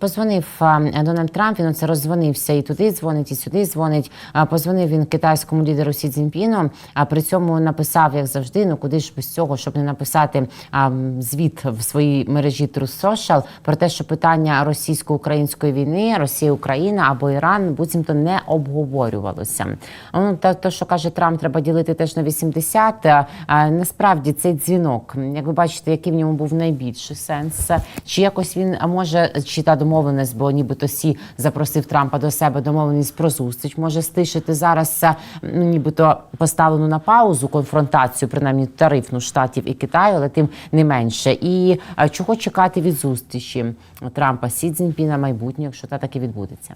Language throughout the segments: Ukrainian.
Позвонив Дональд Трамп, він оце роззвонився і туди дзвонить, і сюди дзвонить. Позвонив він китайському лідеру Сі Цзіньпіну, а при цьому написав, як завжди, ну куди ж без цього, щоб не написати звіт в своїй мережі Truth Social про те, що питання російсько-української війни, Росія, Україна або Іран буцімто не обговорювалося. Ну та то, що каже Трамп, треба ділити теж на 80. А, а, насправді цей дзвінок, як ви бачите, який в ньому був найбільший сенс, чи якось він може чи та домовленість, бо нібито Сі запросив Трампа до себе домовленість про зустріч, може стишити зараз, ну нібито поставлену на паузу конфронтацію, принаймні тарифну штатів і Китаю, але тим не менше. І а, чого чекати від зустрічі Трампа Сі Цзіньпіна майбутнього, якщо та таки відбудеться?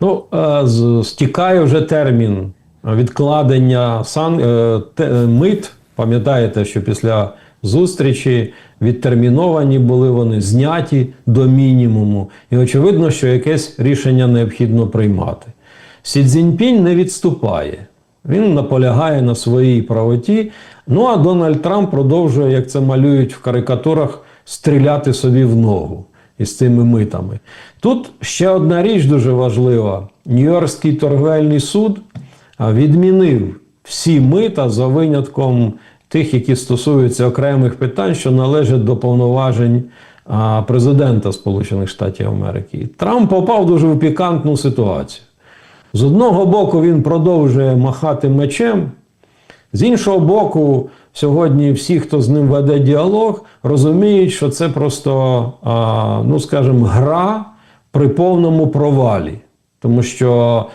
Ну, е, стікає вже термін відкладення сан, е, е, мит. Пам'ятаєте, що після зустрічі відтерміновані були вони зняті до мінімуму. І очевидно, що якесь рішення необхідно приймати. Сі Цзіньпінь не відступає. Він наполягає на своїй правоті. Ну а Дональд Трамп продовжує, як це малюють в карикатурах, стріляти собі в ногу із цими митами. Тут ще одна річ дуже важлива: Нью-Йоркський торговельний суд відмінив всі мита за винятком тих, які стосуються окремих питань, що належать до повноважень президента Сполучених Штатів Америки. Трамп попав дуже в пікантну ситуацію. З одного боку, він продовжує махати мечем, з іншого боку, сьогодні всі, хто з ним веде діалог, розуміють, що це просто, ну скажімо, гра при повному провалі. Тому що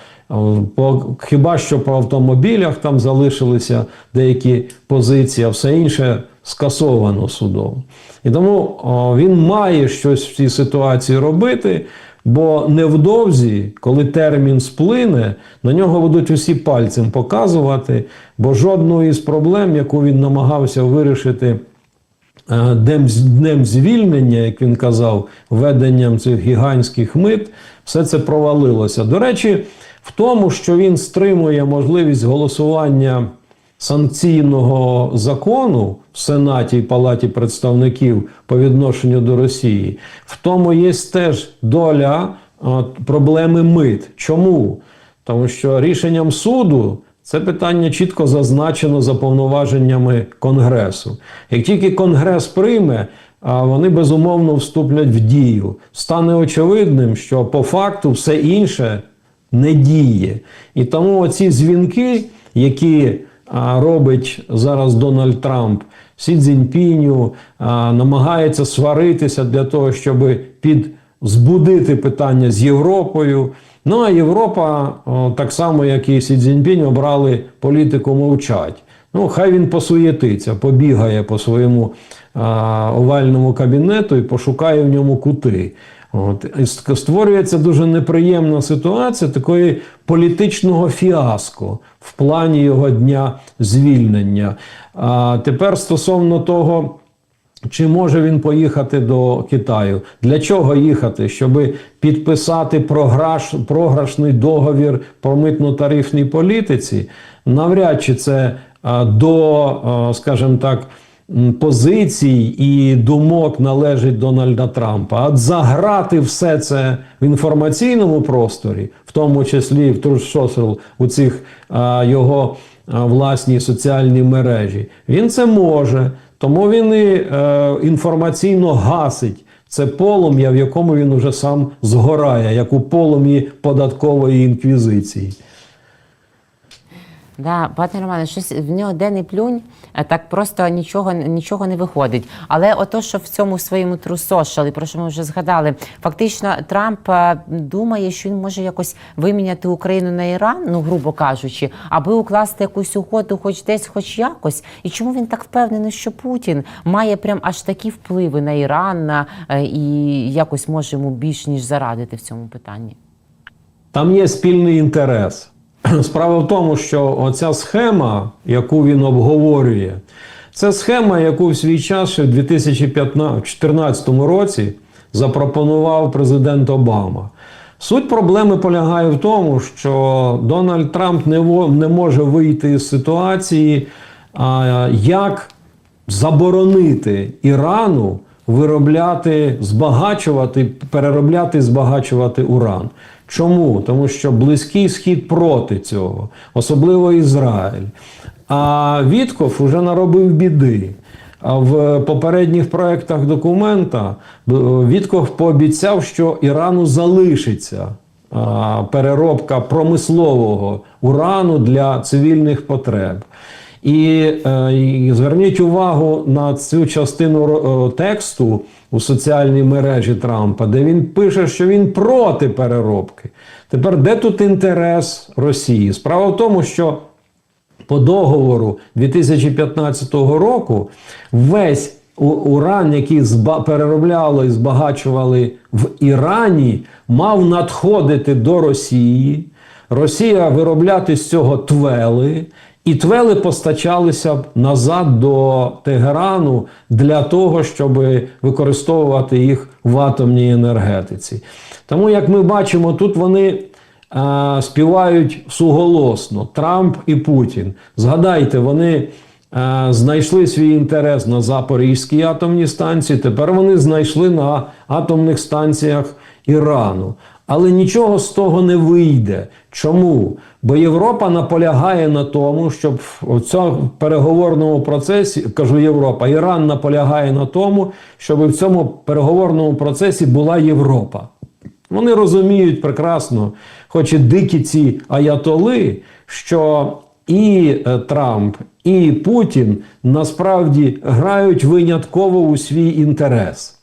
по, хіба що по автомобілях там залишилися деякі позиції, а все інше скасовано судом. І тому а, він має щось в цій ситуації робити. Бо невдовзі, коли термін сплине, на нього будуть усі пальцем показувати, бо жодної з проблем, яку він намагався вирішити е, днем звільнення, як він казав, введенням цих гігантських мит, все це провалилося. До речі, в тому, що він стримує можливість голосування санкційного закону в Сенаті і Палаті представників по відношенню до Росії, в тому є теж доля проблеми мит. Чому? Тому що рішенням суду це питання чітко зазначено за повноваженнями Конгресу. Як тільки Конгрес прийме, вони безумовно вступлять в дію. Стане очевидним, що по факту все інше не діє. І тому оці дзвінки, які робить зараз Дональд Трамп Сі Цзіньпіню, намагається сваритися для того, щоб під збудити питання з Європою. Ну а Європа, так само як і Сі Цзіньпінь, обрали політику мовчать. Ну, хай він посуєтиться, побігає по своєму а, овальному кабінету і пошукає в ньому кути. От. Створюється дуже неприємна ситуація такої політичного фіаско в плані його дня звільнення. А тепер стосовно того. Чи може він поїхати до Китаю? Для чого їхати? Щоб підписати програш, програшний договір про митно-тарифній політиці? Навряд чи це до, скажімо так, позицій і думок належить Дональда Трампа. А заграти все це в інформаційному просторі, в тому числі в Social, у цих а, його а, власній соціальній мережі, він це може. Тому він і е, інформаційно гасить це полум'я, в якому він уже сам згорає, як у полум'ї податкової інквізиції. Да, пане Романе, щось в нього день і плюнь, так просто нічого нічого не виходить. Але ото, що в цьому своєму Social, про що ми вже згадали, фактично Трамп е, думає, що він може якось виміняти Україну на Іран, ну грубо кажучи, аби укласти якусь угоду, хоч десь, хоч якось. І чому він так впевнений, що Путін має прям аж такі впливи на Іран на, е, і якось може йому більш ніж зарадити в цьому питанні? Там є спільний інтерес. Справа в тому, що оця схема, яку він обговорює, це схема, яку в свій час ще в 2014 році запропонував президент Обама. Суть проблеми полягає в тому, що Дональд Трамп не, може вийти з ситуації, як заборонити Ірану виробляти, збагачувати, переробляти, збагачувати уран. Чому? Тому що Близький Схід проти цього, особливо Ізраїль. А Вітков уже наробив біди. А в попередніх проєктах документа е, Вітков пообіцяв, що Ірану залишиться переробка промислового урану для цивільних потреб. І, е, і зверніть увагу на цю частину е, тексту у соціальній мережі Трампа, де він пише, що він проти переробки. Тепер де тут інтерес Росії? Справа в тому, що по договору 2015 року весь уран, який переробляли і збагачували в Ірані, мав надходити до Росії. Росія виробляти з цього твели, і твели постачалися назад до Тегерану для того, щоб використовувати їх в атомній енергетиці. Тому, як ми бачимо, тут вони е, співають суголосно Трамп і Путін. Згадайте, вони е, знайшли свій інтерес на Запорізькій атомній станції. Тепер вони знайшли на атомних станціях Ірану. Але нічого з того не вийде. Чому? Бо Європа наполягає на тому, щоб в цьому переговорному процесі, кажу Європа, Іран наполягає на тому, щоб в цьому переговорному процесі була Європа. Вони розуміють прекрасно, хоч і дикі ці аятоли, що і е, Трамп, і Путін насправді грають винятково у свій інтерес.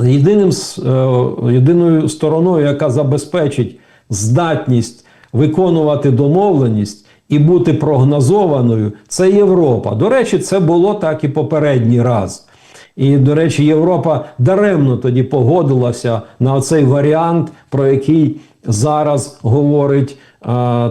Єдиним, е, єдиною стороною, яка забезпечить здатність виконувати домовленість і бути прогнозованою, це Європа. До речі, це було так і попередній раз. І, до речі, Європа даремно тоді погодилася на цей варіант, про який зараз говорить е,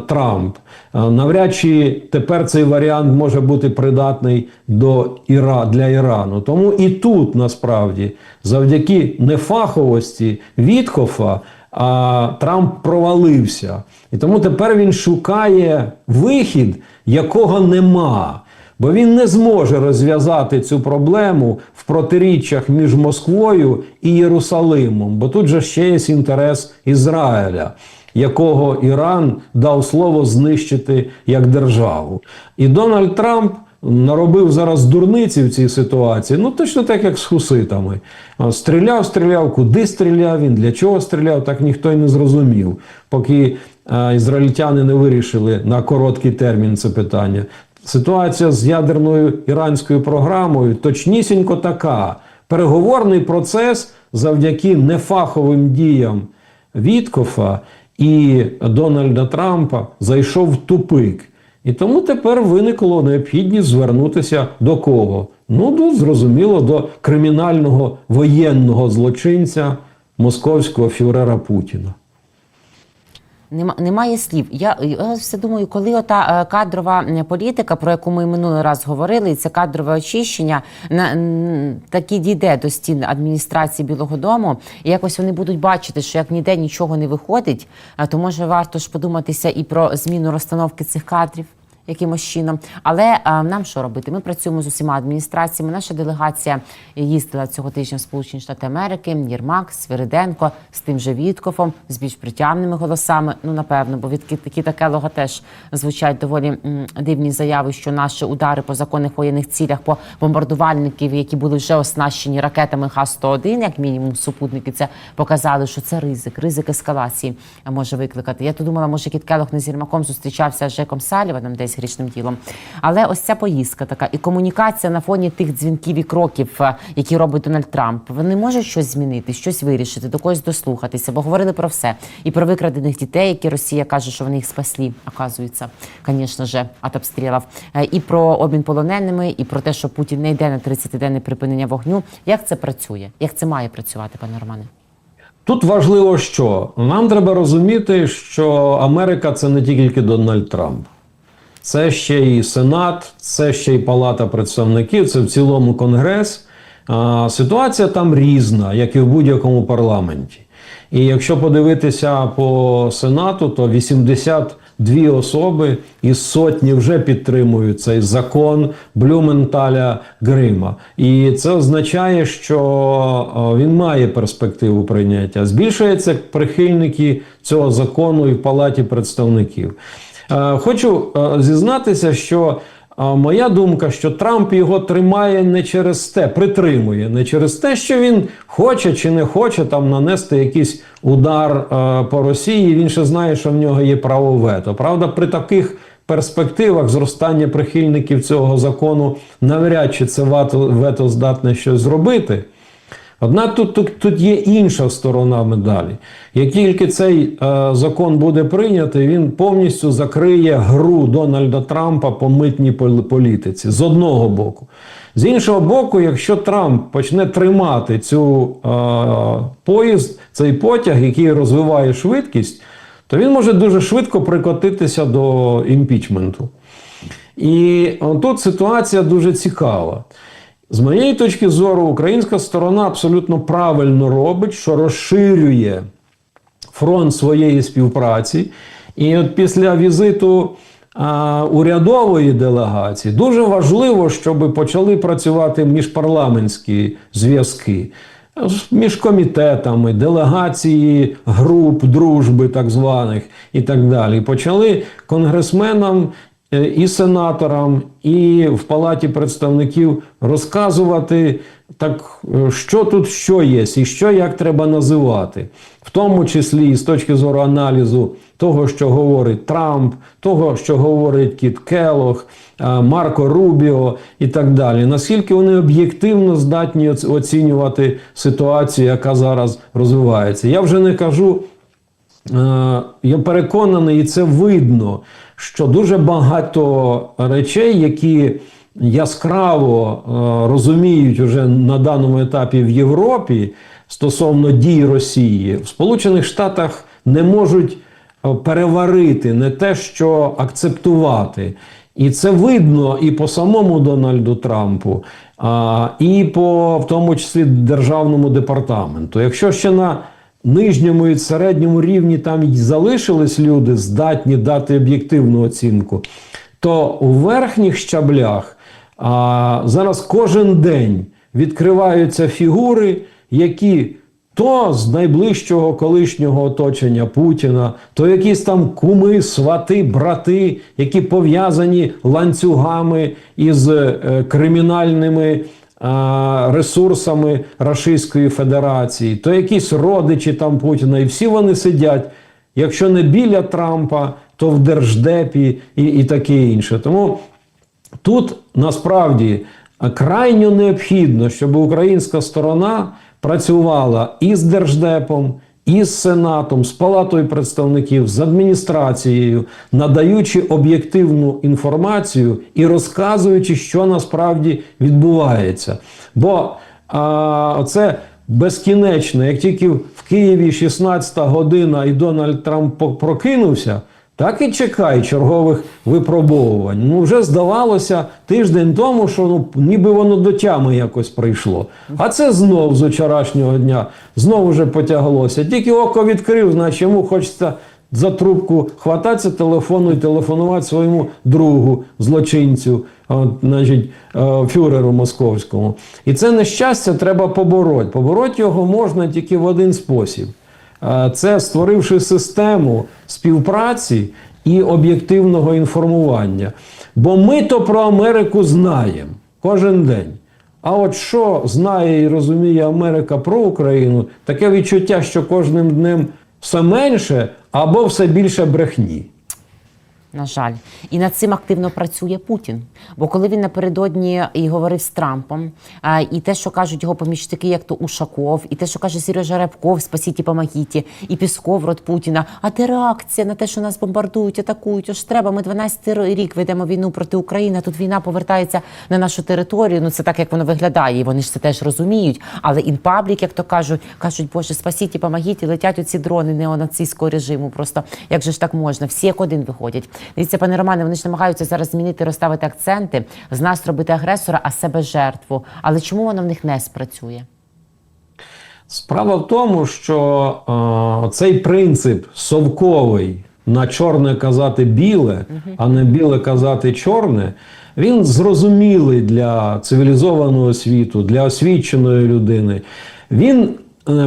Трамп. Е, навряд чи тепер цей варіант може бути придатний до Іра, для Ірану. Тому і тут насправді, завдяки нефаховості Віткофа, а Трамп провалився. І тому тепер він шукає вихід, якого нема. Бо він не зможе розв'язати цю проблему в протиріччях між Москвою і Єрусалимом, бо тут же ще є інтерес Ізраїля, якого Іран дав слово знищити як державу. І Дональд Трамп наробив зараз дурниці в цій ситуації, ну точно так, як з хуситами. Стріляв, стріляв, куди стріляв він, для чого стріляв, так ніхто й не зрозумів, поки ізраїльтяни не вирішили на короткий термін це питання. Ситуація з ядерною іранською програмою точнісінько така. Переговорний процес завдяки нефаховим діям Віткофа і Дональда Трампа зайшов в тупик. І тому тепер виникло необхідність звернутися до кого? Ну, тут зрозуміло, до кримінального воєнного злочинця московського фюрера Путіна. Нема, немає слів. Я, я все думаю, коли ота е, кадрова політика, про яку ми минулий раз говорили, це кадрове очищення, на такі дійде до стін адміністрації Білого Дому, і якось вони будуть бачити, що як ніде нічого не виходить, а то може варто ж подуматися і про зміну розстановки цих кадрів. Якимось чином, але а, нам що робити? Ми працюємо з усіма адміністраціями. Наша делегація їздила цього тижня в Сполучені Штати Америки. Єрмак, Свириденко з тим же Віткофом, з більш притямними голосами. Ну напевно, бо від Кіта Келога теж звучать доволі дивні заяви, що наші удари по законних воєнних цілях по бомбардувальників, які були вже оснащені ракетами Х-101, як мінімум, супутники це показали, що це ризик, ризик ескалації може викликати. Я то думала, може Кіт Келог не з Єрмаком зустрічався з Жеком Саліваном десь грішним ділом. Але ось ця поїздка така і комунікація на фоні тих дзвінків і кроків, е, які робить Дональд Трамп. Вони можуть щось змінити, щось вирішити, до когось дослухатися, бо говорили про все. І про викрадених дітей, які Росія каже, що вони їх спасли, оказується, звісно ж, від обстрілів. Е, І про обмін полоненими, і про те, що Путін не йде на 30-денне припинення вогню. Як це працює? Як це має працювати, пане Романе? Тут важливо, що нам треба розуміти, що Америка це не тільки Дональд Трамп. Це ще й Сенат, це ще й Палата представників, це в цілому Конгрес. Ситуація там різна, як і в будь-якому парламенті. І якщо подивитися по Сенату, то дві особи із сотні вже підтримують цей закон Блюменталя Грима. І це означає, що він має перспективу прийняття. Збільшується прихильники цього закону і в Палаті представників. Е, Хочу е, зізнатися, що моя думка, що Трамп його тримає не через те, притримує, не через те, що він хоче чи не хоче там нанести якийсь удар е, по Росії. Він ще знає, що в нього є право вето. Правда, при таких перспективах зростання прихильників цього закону навряд чи це вето здатне щось зробити. Однак тут, тут, тут є інша сторона медалі. Як тільки цей е, закон буде прийнятий, він повністю закриє гру Дональда Трампа по митній політиці з одного боку. З іншого боку, якщо Трамп почне тримати цю е, поїзд, цей потяг, який розвиває швидкість, то він може дуже швидко прикотитися до імпічменту. І тут ситуація дуже цікава. З моєї точки зору, українська сторона абсолютно правильно робить, що розширює фронт своєї співпраці. І от після візиту а, урядової делегації дуже важливо, щоб почали працювати міжпарламентські зв'язки між комітетами, делегації груп дружби, так званих, і так далі. Почали конгресменам і сенаторам, і в Палаті представників розказувати, так, е, що тут що є, і що як треба називати, в тому числі і з точки зору аналізу того, що говорить Трамп, того, що говорить Кіт Келох, е, Марко Рубіо і так далі. Наскільки вони об'єктивно здатні оцінювати ситуацію, яка зараз розвивається. Я вже не кажу. Е, Я переконаний, і це видно, що дуже багато речей, які яскраво е, розуміють уже на даному етапі в Європі стосовно дій Росії, в Сполучених Штатах не можуть е, переварити, не те, що акцептувати. І це видно і по самому Дональду Трампу, а, і по в тому числі державному департаменту. Якщо ще на нижньому і середньому рівні там залишились люди, здатні дати об'єктивну оцінку, то у верхніх щаблях а, зараз кожен день відкриваються фігури, які то з найближчого колишнього оточення Путіна, то якісь там куми, свати, брати, які пов'язані ланцюгами із е, кримінальними ресурсами Російської Федерації, то якісь родичі там Путіна, і всі вони сидять, якщо не біля Трампа, то в Держдепі і, і таке інше. Тому Тут насправді крайньо необхідно, щоб українська сторона працювала і з Держдепом, і з Сенатом, з Палатою представників, з адміністрацією, надаючи об'єктивну інформацію і розказуючи, що насправді відбувається. Бо а, це безкінечно, як тільки в Києві 16 година і Дональд Трамп прокинувся. Так і чекай чергових випробовувань. Ну вже здавалося тиждень тому, що ну ніби воно до тями якось прийшло. А це знов з вчорашнього дня знову вже потяглося. Тільки око відкрив, значить йому хочеться за трубку хвататися телефону і телефонувати своєму другу, злочинцю, от, значить, е, фюреру московському. І це нещастя треба побороти. Побороти його можна тільки в один спосіб. Е, Це створивши систему співпраці і об'єктивного інформування. Бо ми то про Америку знаємо кожен день. А от що знає і розуміє Америка про Україну, таке відчуття, що кожним днем все менше або все більше брехні. На жаль, і над цим активно працює Путін. Бо коли він напередодні і говорив з Трампом, і те, що кажуть його помічники, як то Ушаков, і те, що каже Сережа Рябков, спасіть помогіть, і Пісков рот Путіна. А де реакція на те, що нас бомбардують, атакують? Ось треба. Ми 12 рік ведемо війну проти України. Тут війна повертається на нашу територію. Ну це так, як воно виглядає. І вони ж це теж розуміють. Але інпаблік, як то кажуть, кажуть, Боже, спасіть помогіть, і летять оці дрони неонацистського режиму. Просто як же ж так можна? Всі як один виходять. Дивіться, пане Романе, вони ж намагаються зараз змінити, розставити акценти, з нас робити агресора, а себе жертву. Але чому воно в них не спрацює? Справа в тому, що е, цей принцип совковий на чорне казати біле, а на біле казати чорне, він зрозумілий для цивілізованого світу, для освіченої людини. Він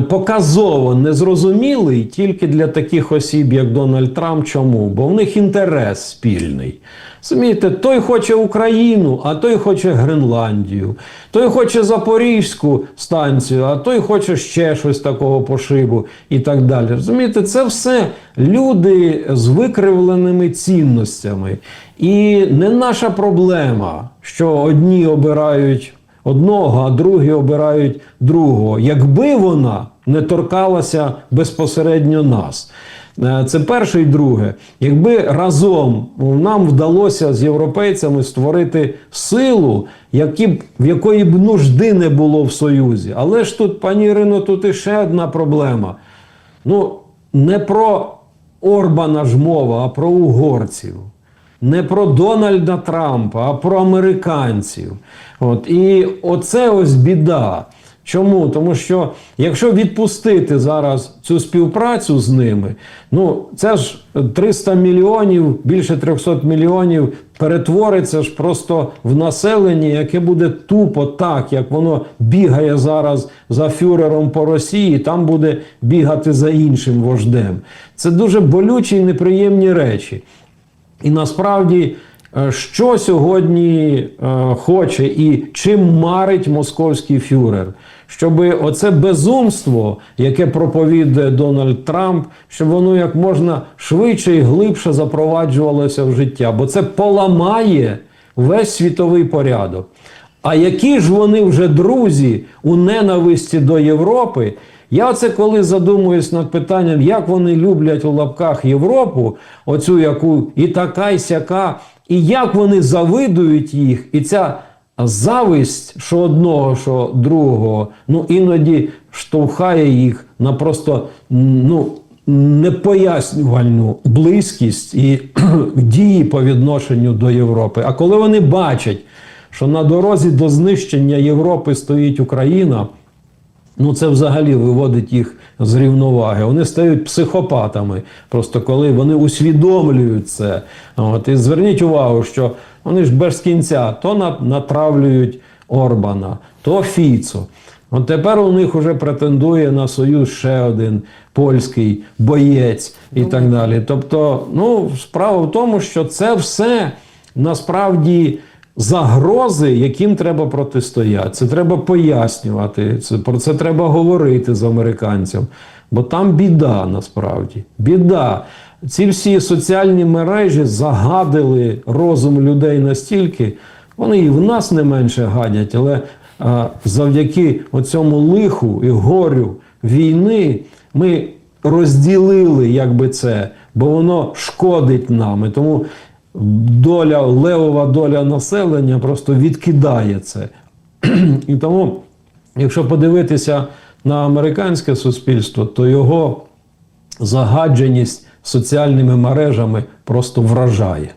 показово незрозумілий тільки для таких осіб, як Дональд Трамп. Чому? Бо в них інтерес спільний. Розумієте, той хоче Україну, а той хоче Гренландію, той хоче Запорізьку станцію, а той хоче ще щось такого пошибу і так далі. Розумієте, це все люди з викривленими цінностями. І не наша проблема, що одні обирають одного, а другі обирають другого, якби вона не торкалася безпосередньо нас. Е, Це перше і друге. Якби разом нам вдалося з європейцями створити силу, які б, в якої б нужди не було в Союзі. Але ж тут, пані Ірино, тут іще одна проблема. Ну, не про Орбана ж мова, а про угорців не про Дональда Трампа, а про американців. От. І оце ось біда. Чому? Тому що якщо відпустити зараз цю співпрацю з ними, ну це ж 300 мільйонів, більше 300 мільйонів перетвориться ж просто в населення, яке буде тупо так, як воно бігає зараз за фюрером по Росії, там буде бігати за іншим вождем. Це дуже болючі і неприємні речі. І насправді, е, що сьогодні е, хоче і чим марить московський фюрер? Щоб оце безумство, яке проповідує Дональд Трамп, щоб воно як можна швидше і глибше запроваджувалося в життя, бо це поламає весь світовий порядок. А які ж вони вже друзі у ненависті до Європи? Я оце коли задумуюсь над питанням, як вони люблять у лапках Європу, оцю яку і така, і сяка, і як вони завидують їх, і ця зависть, що одного, що другого, ну іноді штовхає їх на просто ну, непояснювальну близькість і дії по відношенню до Європи. А коли вони бачать, що на дорозі до знищення Європи стоїть Україна. Ну, це взагалі виводить їх з рівноваги. Вони стають психопатами, просто коли вони усвідомлюють це. От, і зверніть увагу, що вони ж без кінця то натравлюють Орбана, то Фіцо. От тепер у них вже претендує на союз ще один польський боєць і так далі. Тобто, ну, справа в тому, що це все насправді загрози, яким треба протистояти. Це треба пояснювати. Це, про це треба говорити з американцям. Бо там біда насправді. Біда. Ці всі соціальні мережі загадили розум людей настільки, вони і в нас не менше гадять, але а, завдяки оцьому лиху і горю війни ми розділили якби це, бо воно шкодить нам. І тому доля, левова доля населення просто відкидає це. І тому, якщо подивитися на американське суспільство, то його загадженість соціальними мережами просто вражає.